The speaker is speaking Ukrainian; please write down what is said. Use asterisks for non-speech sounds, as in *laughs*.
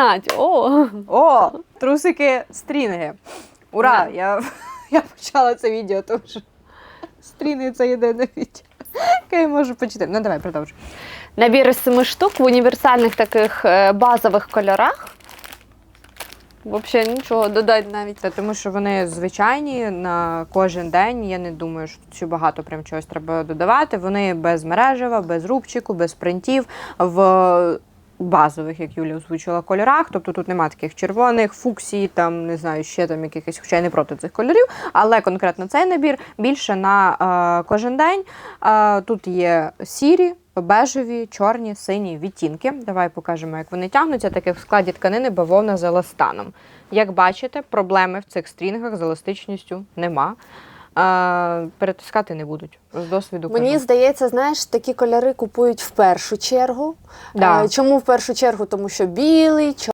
починати. О, О, трусики стрінги. Ура! Я, *laughs* я почала це відео, тому що стрінги це єдине відео. яке я можу почитати. Ну давай, продовжуй. Набір із семи штук в універсальних таких е, базових кольорах. Взагалі нічого додати навіть. Та тому що вони звичайні на кожен день. Я не думаю, що тут багато прям чогось треба додавати. Вони без мережева, без рубчику, без принтів в базових, як Юля озвучила, кольорах. Тобто тут немає таких червоних, фуксій, там не знаю, ще там якихось, хоча я не проти цих кольорів. Але конкретно цей набір більше на е, кожен день. Е, тут є сірі. Бежеві, чорні, сині відтінки. Давай покажемо, як вони тягнуться, так як в складі тканини бавовна з еластаном. Як бачите, проблеми в цих стрінгах з еластичністю нема. Е, перетискати не будуть. З досвіду Мені кажу. здається, знаєш, такі кольори купують в першу чергу. Да. Е, Чому в першу чергу? Тому що білий,